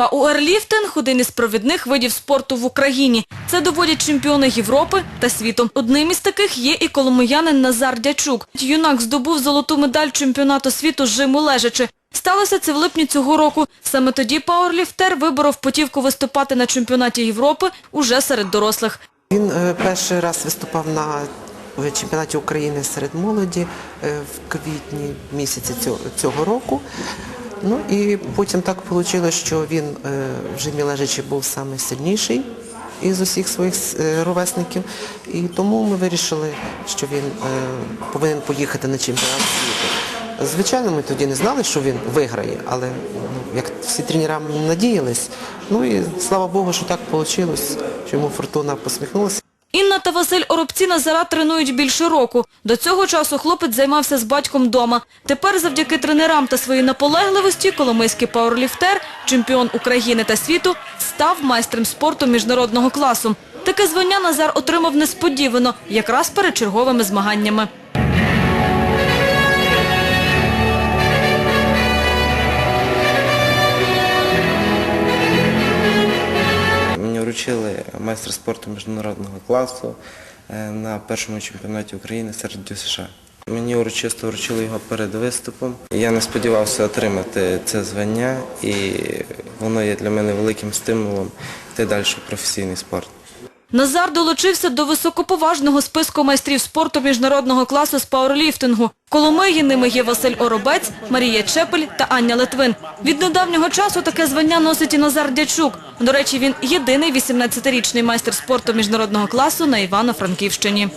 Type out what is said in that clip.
Пауерліфтинг – один із провідних видів спорту в Україні. Це доводять чемпіони Європи та світу. Одним із таких є і коломиянин Назар Дячук. Юнак здобув золоту медаль чемпіонату світу жиму лежачи. Сталося це в липні цього року. Саме тоді пауерліфтер виборов путівку виступати на чемпіонаті Європи уже серед дорослих. Він е, перший раз виступав на в чемпіонаті України серед молоді е, в квітні місяці цього року. Ну і потім так вийшло, що він е, в жимі лежачи був найсильніший із усіх своїх е, ровесників. І тому ми вирішили, що він е, повинен поїхати на чемпіонат світу. Звичайно, ми тоді не знали, що він виграє, але ну, як всі тренера надіялись. Ну і слава Богу, що так вийшло, що йому фортуна посміхнулася. Інна та Василь Оробці Назара тренують більше року. До цього часу хлопець займався з батьком вдома. Тепер завдяки тренерам та своїй наполегливості коломийський пауерліфтер, чемпіон України та світу, став майстром спорту міжнародного класу. Таке звання Назар отримав несподівано, якраз перед черговими змаганнями. Вручили майстер спорту міжнародного класу е, на першому чемпіонаті України серед США. Мені урочисто вручили його перед виступом. Я не сподівався отримати це звання, і воно є для мене великим стимулом йти далі в професійний спорт. Назар долучився до високоповажного списку майстрів спорту міжнародного класу з пауерліфтингу. Коломиї ними є Василь Оробець, Марія Чепель та Аня Литвин. Від недавнього часу таке звання носить і Назар Дячук. До речі, він єдиний 18-річний майстер спорту міжнародного класу на Івано-Франківщині.